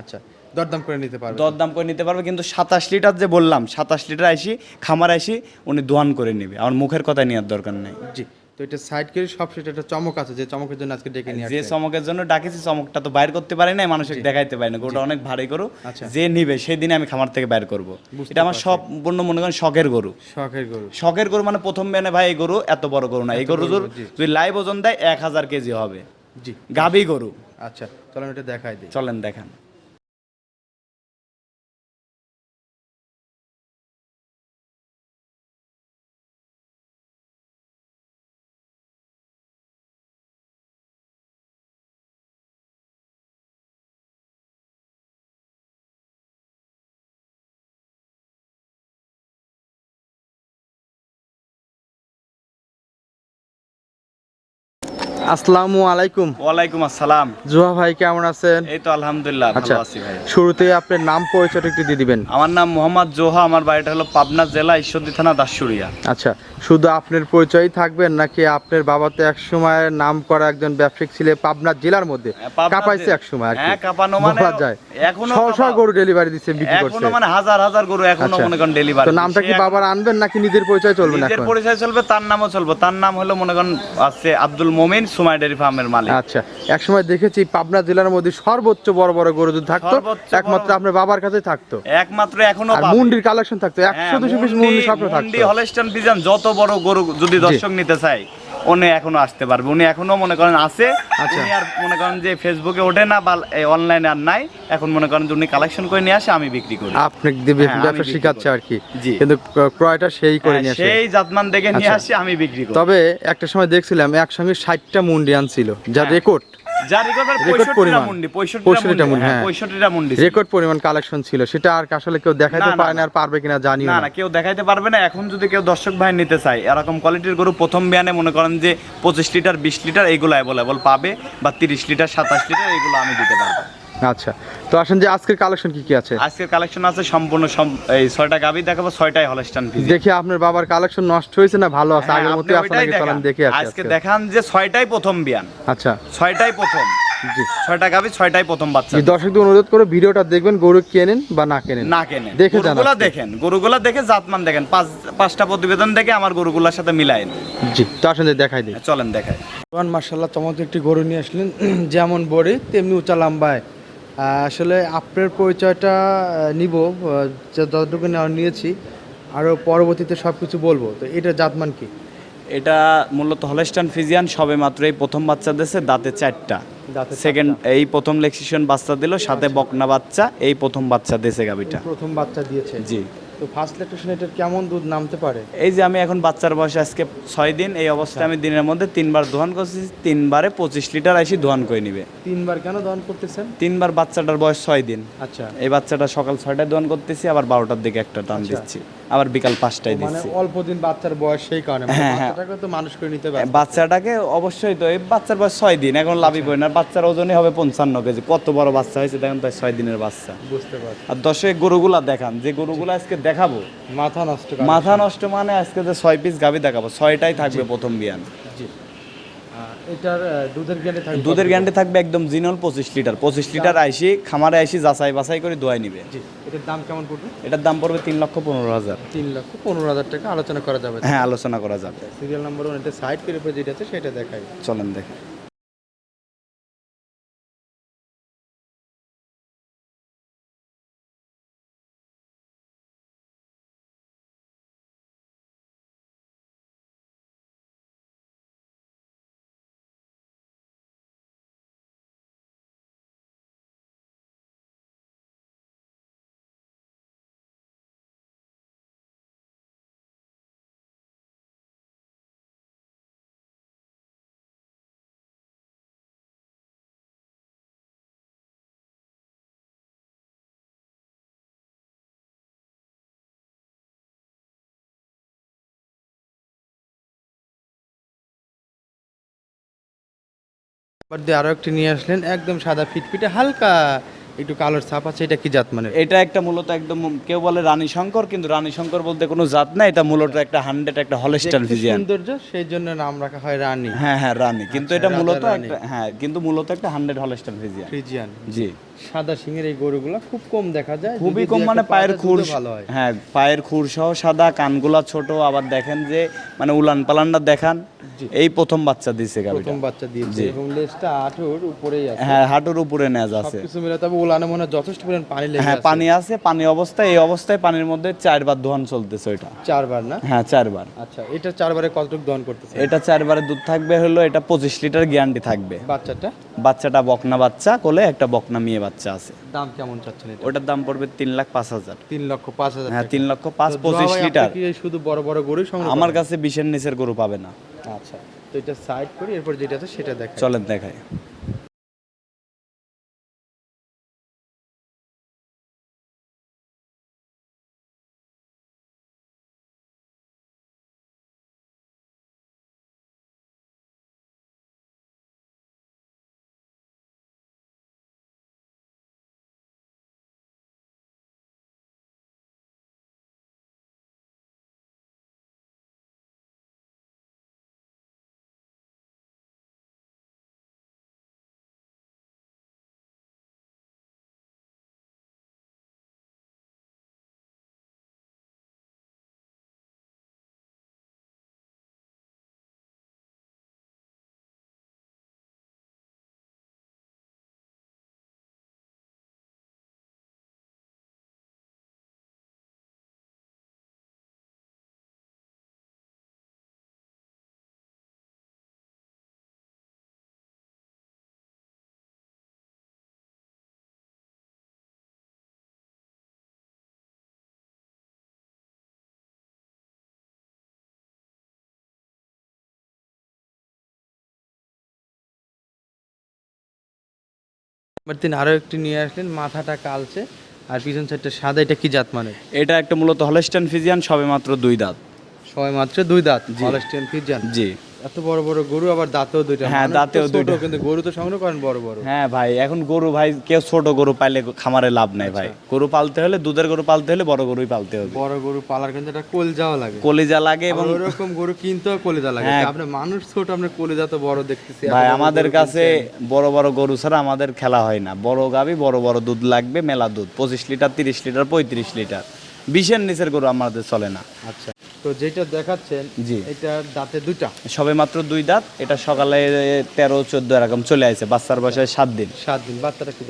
আচ্ছা দরদাম করে নিতে পারবে। দরদাম করে নিতে পারবে কিন্তু সাতাশ লিটার যে বললাম সাতাশ লিটার আইসি খামার আইসি উনি দোয়ান করে নেবে। আমার মুখের কথা নেওয়ার দরকার নেই। জি তো এটা সাইড করে সব সেটা একটা চমক আছে যে চমকের জন্য আজকে ডেকে নিয়ে যে চমকের জন্য ডাকেছি চমকটা তো বাইর করতে পারি না মানুষকে দেখাইতে পারি না গরুটা অনেক ভারী গরু। আচ্ছা। যে নিবে সেই দিনে আমি খামার থেকে বাইর করব। এটা আমার সব সম্পূর্ণ মনে করেন শখের গরু। শখের গরু। শখের গরু মানে প্রথম বেনে ভাই এই গরু এত বড় গরু না। এই গরু। যদি লাইভ ওজন দেয় এক হাজার কেজি হবে। জি। গাবি গরু। আচ্ছা চলেন এটা দেখাই দিই। চলেন দেখান। আসসালামু আলাইকুম। ওয়ালাইকুম আসসালাম। জুহা ভাই কেমন আছেন? এই তো আলহামদুলিল্লাহ আচ্ছা ভালো আছি ভাই। শুরুতে আপনার নাম পরিচয়টা একটু দিয়ে দিবেন। আমার নাম মোহাম্মদ জোহা আমার বাড়িটা হলো পাবনা জেলা ঈশ্বরদী থানা দাসুরিয়া। আচ্ছা শুধু আপনার পরিচয়ই থাকবেন নাকি আপনার বাবা তো এক সময় নাম করা একজন ব্যবসায়িক পাবনা জেলার মধ্যে? হ্যাঁ, কাপাইছে এক সময় আর হ্যাঁ, কাঁপানো মানে যায়। এখনও গরু ডেলিভারি দিচ্ছে বিক্রি করছে। এখনও মানে হাজার হাজার গরু এখনও আচ্ছা। মনে করেন ডেলিভারি তো নামটা কি বাবার আনবেন নাকি নিজের পরিচয় চলবে না নিজের পরিচয় চলবে তার নামও চলবে। তার নাম হলো মনে করেন আছে আব্দুল মোমিন সুমাই ডেরি ফার্মের মালিক। আচ্ছা এক সময় দেখেছি পাবনা জেলার মধ্যে সর্বোচ্চ বড় বড় গরু দুধ থাকতো একমাত্র আপনার বাবার কাছে থাকতো। একমাত্র এখনও আর মুন্ডির কালেকশন থাকতো হ্যাঁ, একশো দুশো পিস মুন্ডি সব থাকতো মুন্ডি থাকতো। বিজান যত বড় গরু যদি দর্শক নিতে চায় উনি এখনও আসতে পারবে। উনি এখনও মনে করেন আছে। আচ্ছা। উনি আর মনে করেন যে ফেসবুকে ওঠে না বা অনলাইনে আর নাই। এখন মনে করেন যে উনি কালেকশন করে নিয়ে আসে আমি বিক্রি করি। আপনি হ্যাঁ, ব্যবসা শেখাচ্ছে আর কি। জি। কিন্তু ক্রয়টা সেই করে হ্যাঁ, নিয়ে আসে। সেই জাতমান দেখে নিয়ে আসে আমি বিক্রি করি। তবে একটা সময় দেখছিলাম একসঙ্গে ষাটটা মুন্ডিয়ান ছিল যা হ্যাঁ। রেকর্ড যার রেকর্ড রেকর্ড পরিমাণ। মুন্ডি 65টা 65টা মুন্ডি, মুন্ডি হ্যাঁ। হ্যাঁ 65টা মুন্ডি রেকর্ড পরিমাণ কালেকশন ছিল সেটা আর আসলে কেউ দেখাইতে না, পারে। আর পারবে কিনা জানি না না কেউ দেখাইতে পারবে না এখন যদি কেউ দর্শক ভাই নিতে চায় এরকম কোয়ালিটির গরু প্রথম বিয়ানে মনে করেন যে পঁচিশ লিটার বিশ লিটার এইগুলো অ্যাভেলেবল পাবে বা তিরিশ লিটার সাতাশ লিটার এইগুলো আমি দিতে পারব আচ্ছা তো আসেন যে আজকের কালেকশন কি কি আছে? আজকের কালেকশন আছে সম্পূর্ণ এই ছয়টা গাবি দেখাবো ছয়টাই হলস্টান ফিজি দেখি আপনার বাবার কালেকশন নষ্ট হয়েছে না ভালো আছে? আগের মতোই আছে নাকি? চলেন দেখে আজকে আজকে। দেখান যে ছয়টাই প্রথম বিয়ান। আচ্ছা। ছয়টাই প্রথম। জি। ছয়টা গাবি ছয়টাই প্রথম বাচ্চা। জি দর্শকদের অনুরোধ করে ভিডিওটা দেখবেন গরু কেনেন বা না কেনেন। না কেনেন। দেখে গরুগুলা। দেখেন গরুগুলা দেখে জাতমান দেখেন। পাঁচ পাঁচটা প্রতিবেদন দেখে আমার গরুগুলার সাথে মিলাই জি তো আসেন যে দেখাই দিই। চলেন দেখাই। মার্শাল্লাহ চমৎকার একটি গরু নিয়ে আসলেন যেমন বড়ি তেমনি উঁচা লম্বায়। আসলে আপনার পরিচয়টা নিব যতটুকু নিয়েছি। আরও পরবর্তীতে সব কিছু বলব। তো এটা জাতমান কি? এটা মূলত হলেস্টান ফিজিয়ান সবে মাত্র এই প্রথম বাচ্চা দিয়েছে দাঁতে চারটা। দাঁতে সেকেন্ড এই প্রথম লেক্সিশন বাচ্চা দিল সাথে বকনা বাচ্চা এই প্রথম বাচ্চা দিয়েছে গাবিটা প্রথম বাচ্চা দিয়েছে। জি। তো ফার্স্ট ল্যাকটেশন এটার কেমন দুধ নামতে পারে? এই যে আমি এখন বাচ্চার বয়স আজকে ছয় দিন এই অবস্থায় আমি দিনের মধ্যে তিনবার দোহন করছি তিনবারে পঁচিশ লিটার আইসি দোহন করে নিবে। তিনবার কেন দোহন করতেছেন? তিনবার বাচ্চাটার বয়স ছয় দিন। আচ্ছা। এই বাচ্চাটা সকাল ছয়টায় দোহান করতেছি আবার বারোটার দিকে একটা টান আচ্ছা। দিচ্ছি। আবার বিকাল পাঁচটায় মানে দিচ্ছি। অল্প দিন বাচ্চার বয়স সেই কারণে। মানে হ্যাঁ, হ্যাঁ। বাচ্চাটাকে তো মানুষ করে নিতে পারে বাচ্চাটাকে অবশ্যই তো এই বাচ্চার বয়স ছয় দিন এখন লাভই পড়ে না। বাচ্চার ওজনই হবে পঞ্চান্ন কেজি। কত বড় বাচ্চা হয়েছে দেখেন তাই ছয় দিনের বাচ্চা। বুঝতে পারছি। আর দশে গরুগুলা দেখান যে গরুগুলো আজকে দেখাবো। মাথা নষ্ট মাথা নষ্ট মানে আজকে যে ছয় পিস গাভী দেখাবো ছয়টাই থাকবে প্রথম বিয়ান। এটার দুধের গ্যারান্টি থাকবে দুধের গ্যান্ডে থাকবে একদম জিনল পঁচিশ লিটার। পঁচিশ লিটার আইসি খামারে আইসি যাচাই বাছাই করে দোয়াই নিবে। এটার দাম কেমন পড়বে? এটার দাম পড়বে তিন লক্ষ পনেরো হাজার। তিন লক্ষ পনেরো হাজার টাকা আলোচনা করা যাবে। হ্যাঁ আলোচনা করা যাবে। সিরিয়াল নাম্বার ওয়ান এটা সাইড করে যেটা আছে সেটা দেখাই। চলেন দেখে। বাট দিয়ে আরও একটি নিয়ে আসলেন একদম সাদা ফিটফিটে হালকা একটু কালোর ছাপ আছে এটা কি জাত মানে? এটা একটা মূলত একদম কেউ বলে রানী শঙ্কর কিন্তু রানী শঙ্কর বলতে কোনো জাত না এটা মূলত একটা হান্ড্রেড একটা হলস্টার দেখতে ফিজিয়ান সৌন্দর্য সেই জন্য নাম রাখা হয় রানী। হ্যাঁ হ্যাঁ রানী। কিন্তু আচ্ছা, এটা মূলত একটা হ্যাঁ কিন্তু মূলত একটা হান্ড্রেড হলস্টার ফিজিয়ান ফিজিয়ান জি। সাদা সিংয়ের এই গরুগুলো খুব কম দেখা যায়। খুবই কম মানে পায়ের খুর ভালো হয়। হ্যাঁ পায়ের খুর সহ সাদা কানগুলা ছোট আবার দেখেন যে মানে উলান পালানটা দেখান এই প্রথম বাচ্চা দিছে গাবিটা প্রথম বাচ্চা দিয়েছে এবং লেজটা আঠুর উপরেই আছে। হ্যাঁ হাঁটুর উপরে নেজ আছে। সবকিছু মিলে তবে উলানে মনে যথেষ্ট পরিমাণ পানি লেগে হ্যাঁ আছে। পানি আছে পানি অবস্থায় এই অবস্থায় পানির মধ্যে চারবার দোহান চলতেছে ওইটা। চারবার না? হ্যাঁ চারবার। আচ্ছা এটা চারবারে কতটুকু দহন করতেছে? এটা চারবারে দুধ থাকবে হলো এটা পঁচিশ লিটার গ্যারান্টি থাকবে। বাচ্চাটা? বাচ্চাটা বকনা বাচ্চা কোলে একটা বকনা মেয়ে বাচ্চা আছে। দাম কেমন চাচ্ছেন এটা? ওটার দাম পড়বে তিন লাখ পাঁচ হাজার। তিন লক্ষ পাঁচ হাজার হ্যাঁ। তিন লক্ষ পাঁচ পঁচিশ লিটার। কি শুধু বড় বড় গরু সংগ্রহ আমার কাছে বিশের নিচের গরু পাবে না। আচ্ছা তো এটা সাইড করি এরপর যেটা আছে সেটা দেখাই। চলেন দেখায় এবার তিনি আরও একটি নিয়ে আসলেন মাথাটা কালচে আর পিছন সাইডটা সাদা এটা কি জাত মানে? এটা একটা মূলত হলস্টান ফিজিয়ান সবে মাত্র দুই দাঁত। সবেমাত্র মাত্র দুই দাঁত হলেস্টান ফিজিয়ান। জি। এত বড় বড় গরু আবার দাঁতেও দুইটা। হ্যাঁ, মানুষ দাঁতেও। কিন্তু গরু তো সংগ্রহ করেন বড় বড়। হ্যাঁ ভাই এখন গরু ভাই কেউ ছোট গরু পাইলে খামারে লাভ নাই ভাই। গরু পালতে হলে দুধের গরু পালতে হলে বড় গরুই পালতে হবে। বড় গরু পালার কিন্তু কলজাও লাগে। কলিজা লাগে এবং গরু কিনতেও কলিজা লাগে। হ্যাঁ। আপনার মানুষ ছোট আপনার কলিজা তো বড় দেখতেছি। ভাই আমাদের কাছে বড় বড় গরু ছাড়া আমাদের খেলা হয় না। বড় গাবি বড় বড় দুধ লাগবে মেলা দুধ। পঁচিশ লিটার তিরিশ লিটার পঁয়ত্রিশ লিটার। বিশের নিচের গরু আমাদের চলে না। আচ্ছা। তো যেটা দেখাচ্ছেন জি। এটা দাঁতে দুইটা। সবে মাত্র দুই দাঁত এটা সকালে তেরো চোদ্দ এরকম চলে আসে বাচ্চার বয়সে সাত দিন। সাত দিন বাচ্চাটা কি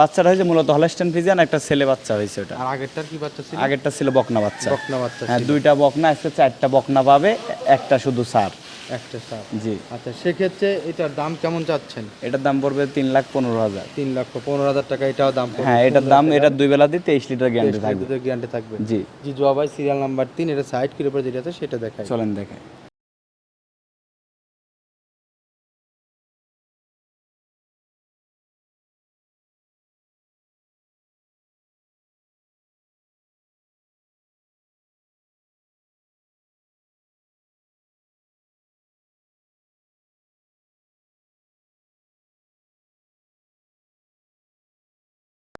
বাচ্চাটা হয়েছে মূলত হলস্টেন ফিজিয়ান একটা ছেলে বাচ্চা হয়েছে ওটা। আর আগেরটার কি বাচ্চা ছিল? আগেরটা ছিল বকনা বাচ্চা। বকনা বাচ্চা হ্যাঁ দুইটা বকনা আজকে চারটা বকনা পাবে একটা শুধু সার। একটা সাপ। জি। আচ্ছা সেক্ষেত্রে এটার দাম কেমন চাচ্ছেন? এটার দাম পড়বে তিন লাখ পনেরো হাজার। তিন লাখ পনেরো হাজার টাকা এটাও দাম পড়বে হ্যাঁ এটার দাম এটার দুই বেলা দিয়ে তেইশ লিটার গ্যারান্টি থাকবে। গ্যারান্টি থাকবে। জি। জি জবাই সিরিয়াল নাম্বার তিন এটা সাইড কির উপরে যেটা আছে সেটা দেখায় চলেন দেখে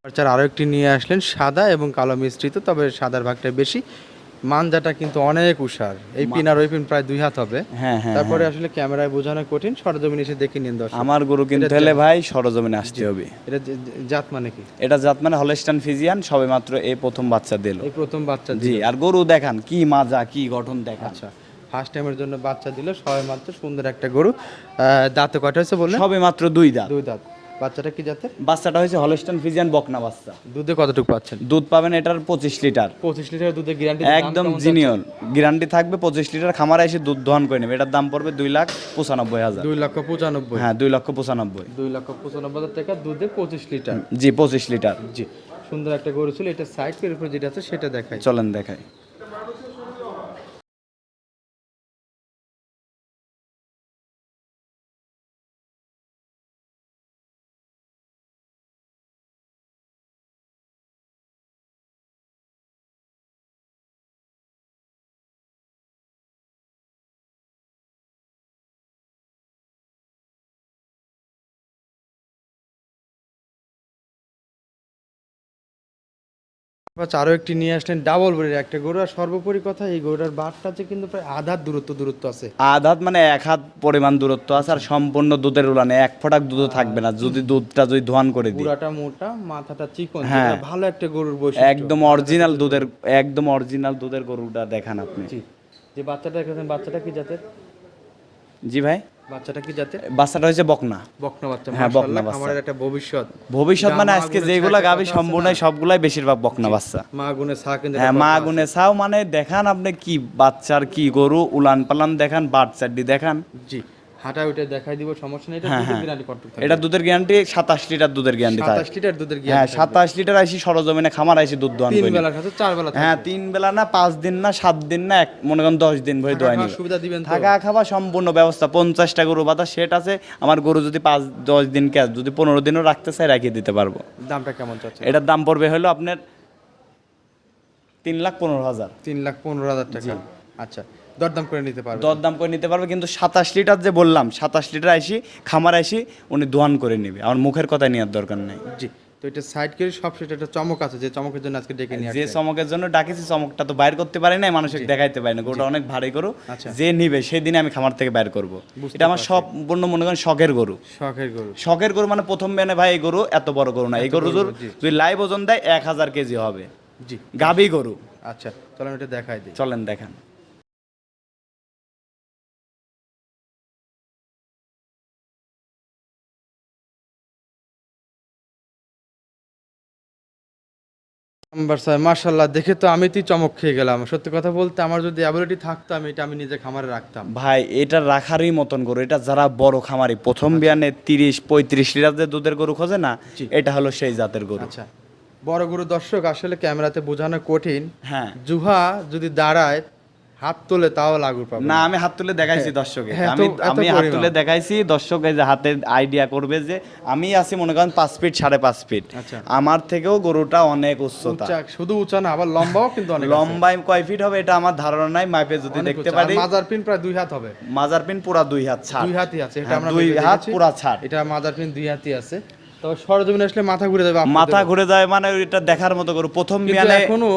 বাচ্চার আরও একটি নিয়ে আসলেন সাদা এবং কালো মিশ্রিত তবে সাদার ভাগটা বেশি। মানজাটা কিন্তু অনেক উষার এই পিন আর ওই পিন প্রায় দুই হাত হবে। হ্যাঁ হ্যাঁ তারপরে আসলে ক্যামেরায় বোঝানো কঠিন সরজমিন এসে দেখে নিন দর্শক। আমার গরু কিনতে হলে ভাই সরজমিনে আসতে হবে। এটা জাত মানে কি? এটা জাত মানে হলস্টান ফিজিয়ান সবে মাত্র এই প্রথম বাচ্চা দিল। এই প্রথম বাচ্চা জি আর গরু দেখান কি মাজা কি গঠন দেখা আচ্ছা ফার্স্ট টাইমের জন্য বাচ্চা দিল সবাই মাত্র সুন্দর একটা গরু। দাঁতে কয়টা হয়েছে বললেন? সবে মাত্র দুই দাঁত। দুই দাঁত। বাচ্চাটা কি জাতের? বাচ্চাটা হয়েছে হলস্টান ফিজিয়ান বকনা বাচ্চা। দুধে কতটুকু পাচ্ছেন? দুধ পাবেন এটার পঁচিশ লিটার। পঁচিশ লিটার দুধের গ্যারান্টি একদম জিনিয়র গ্যারান্টি থাকবে পঁচিশ লিটার খামারে এসে দুধ দহন করে নেবে। এটার দাম পড়বে দুই লাখ পঁচানব্বই হাজার। দুই লক্ষ পঁচানব্বই। হ্যাঁ দুই লক্ষ পঁচানব্বই। দুই লক্ষ পঁচানব্বই হাজার টাকা দুধে পঁচিশ লিটার। জি পঁচিশ লিটার। জি সুন্দর একটা গরু ছিল। এটা সাইড করে উপর যেটা আছে সেটা দেখাই। চলেন দেখাই। আরও একটি নিয়ে আসলেন ডাবল বডির একটা গরু আর সর্বোপরি কথা এই গরুটার বাটটাতে কিন্তু প্রায় আধার দূরত্ব দূরত্ব আছে। আধাত মানে এক হাত পরিমাণ দূরত্ব আছে আর সম্পূর্ণ দুধের উলানে এক ফোঁটা দুধ থাকবে না যদি দুধটা যদি ধোয়ান করে দিই। পুরাটা মোটা মাথাটা চিকন হ্যাঁ। ভালো একটা গরুর বৈশিষ্ট্য। একদম অরিজিনাল দুধের একদম অরিজিনাল দুধের গরুটা দেখান আপনি। জি। যে বাচ্চাটা বাচ্চাটা কি জাতের? জি ভাই? বাচ্চাটা কি জাতের? বাচ্চাটা হয়েছে বকনা। বকনা বাচ্চা হ্যাঁ, বকনা বাচ্চা। আমাদের একটা ভবিষ্যৎ। ভবিষ্যৎ মানে আজকে যেগুলা গাবি সবগুলাই বেশিরভাগ বকনা বাচ্চা। মা গুনে ছা কিন্তু হ্যাঁ মা গুনে মানে দেখান আপনি কি বাচ্চার কি গরু উলান পালান দেখান বাচ্চাটি দেখান। জি। উঠে দেখাই দিব সমস্যা নেই এটা হ্যাঁ, দুধের হ্যাঁ। গ্যারান্টি কত এটা দুধের গ্যারান্টি সাতাশ লিটার দুধের গ্যারান্টি থাকে। 27 লিটার দুধের হ্যাঁ গ্যারান্টি সাতাশ লিটার আইসি সরজমিনে খামার আইসি দুধ দোয়ান তিন বেলা খাচ্ছে চার বেলা হ্যাঁ তিন বেলা না পাঁচ দিন না সাত দিন না এক মনে করেন দশ দিন নিবে। সুবিধা দিবেন থাকা খাওয়া সম্পূর্ণ ব্যবস্থা পঞ্চাশটা গরু বাতা সেট আছে আমার গরু যদি পাঁচ দশ দিন ক্যাশ যদি পনেরো দিনও রাখতে চাই রাখিয়ে দিতে পারব। দামটা কেমন চাচ্ছে এটার দাম পড়বে হলো আপনার তিন লাখ পনেরো হাজার। তিন লাখ পনেরো হাজার টাকা। আচ্ছা দরদাম করে নিতে পারবে। দরদাম করে নিতে পারবে কিন্তু সাতাশ লিটার যে বললাম সাতাশ লিটার আইসি খামার আইসি উনি দোয়ান করে নিবে। আমার মুখের কথা নেওয়ার দরকার নেই। জি তো এটা সাইড করে সব সেটা একটা চমক আছে যে চমকের জন্য আজকে ডেকে নিয়ে যে চমকের জন্য ডাকেছি চমকটা তো বাইর করতে পারি না মানুষকে দেখাইতে পারি না গরুটা অনেক ভারী গরু। আচ্ছা। যে নিবে সেদিনে আমি খামার থেকে বাইর করব। এটা আমার সম্পূর্ণ মনে করেন শখের গরু। শখের গরু। শখের গরু মানে প্রথম বেনে ভাই এই গরু এত বড় গরু না। এই গরু যদি লাইভ ওজন দেয় এক হাজার কেজি হবে। জি। গাবি গরু। আচ্ছা চলো আমি এটা দেখাই দিই। চলেন দেখেন। নাম্বার ছয় মার্শাল্লাহ দেখে তো আমি তুই চমক খেয়ে গেলাম। সত্যি কথা বলতে আমার যদি অ্যাবিলিটি থাকতো আমি এটা আমি নিজে খামারে রাখতাম। ভাই এটা রাখারই মতন গরু। এটা যারা বড় খামারি প্রথম বিয়ানে তিরিশ পঁয়ত্রিশ লিটার দুধের গরু খোঁজে না এটা হলো সেই জাতের গরু। আচ্ছা। বড় গরু দর্শক আসলে ক্যামেরাতে বোঝানো কঠিন। হ্যাঁ। জুহা যদি দাঁড়ায় হাত তোলে তাও লাগু পাবে না আমি হাত তুলে দেখাইছি দর্শকে হ্যাঁ, আমি আমি হাত তুলে দেখাইছি দর্শক এই যে হাতে আইডিয়া করবে যে আমি আছি মনে করেন পাঁচ ফিট সাড়ে পাঁচ ফিট আচ্ছা। আমার থেকেও গরুটা অনেক উচ্চতা। শুধু উঁচা না আবার লম্বাও কিন্তু অনেক। লম্বায় কয় ফিট হবে এটা আমার ধারণা নাই মাইপে যদি দেখতে পারি। মাজার পিন প্রায় দুই হাত হবে। মাজার পিন পুরা দুই হাত ছাড়। দুই হাতই আছে এটা হ্যাঁ, আমরা দুই হাত। পুরা ছাড়। এটা মাজার পিন দুই হাতই আছে। তবে সরজমিনে আসলে মাথা ঘুরে যাবে মাথা ঘুরে যায় মানে এটা দেখার মতো গরু প্রথম বিয়ানে এখনও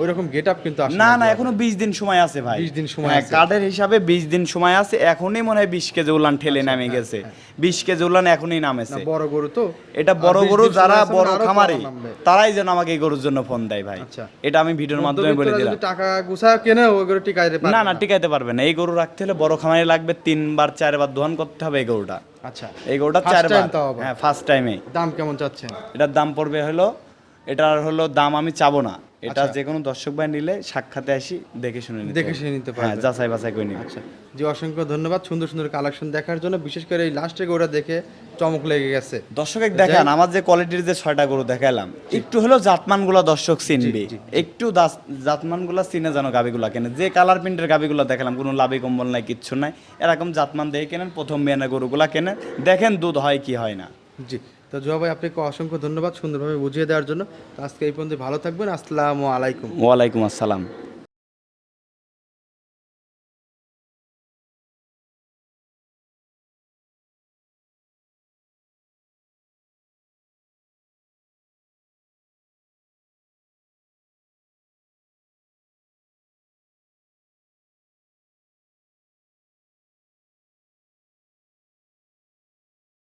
ওই রকম গেট আপ কিন্তু না না এখনও বিশ দিন সময় আছে ভাই। 20 দিন সময় হ্যাঁ, কার্ডের হিসাবে বিশ দিন সময় আছে এখনই মনে হয় বিশ কেজি উলান ঠেলে নামে গেছে। বিশ কেজি উলান এখনই নামেছে। হ্যাঁ, বড় গরু তো। এটা বড় গরু যারা বড় খামারি তারাই যেন আমাকে এই গরুর জন্য ফোন দেয় ভাই। আচ্ছা। এটা আমি ভিডিওর মাধ্যমে বলে দিলাম। টাকা গুছা কেনে ওই গরু টিকাইতে পারবে না না টিকাইতে পারবে না। এই গরু রাখতে হলে বড় খামারি লাগবে তিনবার চারবার দোহান করতে হবে এই গরুটা। আচ্ছা। এই গরুটা চারবার। হ্যাঁ ফার্স্ট টাইমে দাম কেমন চাচ্ছেন? এটার দাম পড়বে হলো এটার হলো দাম আমি চাবো না। এটা আচ্ছা। যে কোনো দর্শক ভাই নিলে সাক্ষাতে আসি দেখে শুনে নিতে দেখে শুনে নিতে হ্যাঁ পারবে। যাচাই বাছাই করে নিবে। আচ্ছা জি অসংখ্য ধন্যবাদ সুন্দর সুন্দর কালেকশন দেখার জন্য। বিশেষ করে এই লাস্টে গরুটা দেখে চমক লেগে গেছে। দর্শক দেখান আমার যে কোয়ালিটির যে ছয়টা গরু দেখালাম একটু হলেও জাতমানগুলো দর্শক চিনবে। একটু জাতমানগুলো চিনে জানো গাবিগুলা কেনে। যে কালার প্রিন্টের গাবিগুলো দেখালাম কোনো লাভি কম্বল নাই কিচ্ছু নাই এরকম জাতমান দেখে কেনেন প্রথম বিয়ানে গরুগুলা কেনেন। দেখেন দুধ হয় কি হয় না। জি তো জোয়া ভাই, আপনাকে অসংখ্য ধন্যবাদ সুন্দরভাবে বুঝিয়ে দেওয়ার জন্য। আজকে এই পর্যন্ত ভালো থাকবেন। আসসালামু আলাইকুম। ওয়ালাইকুম আসসালাম।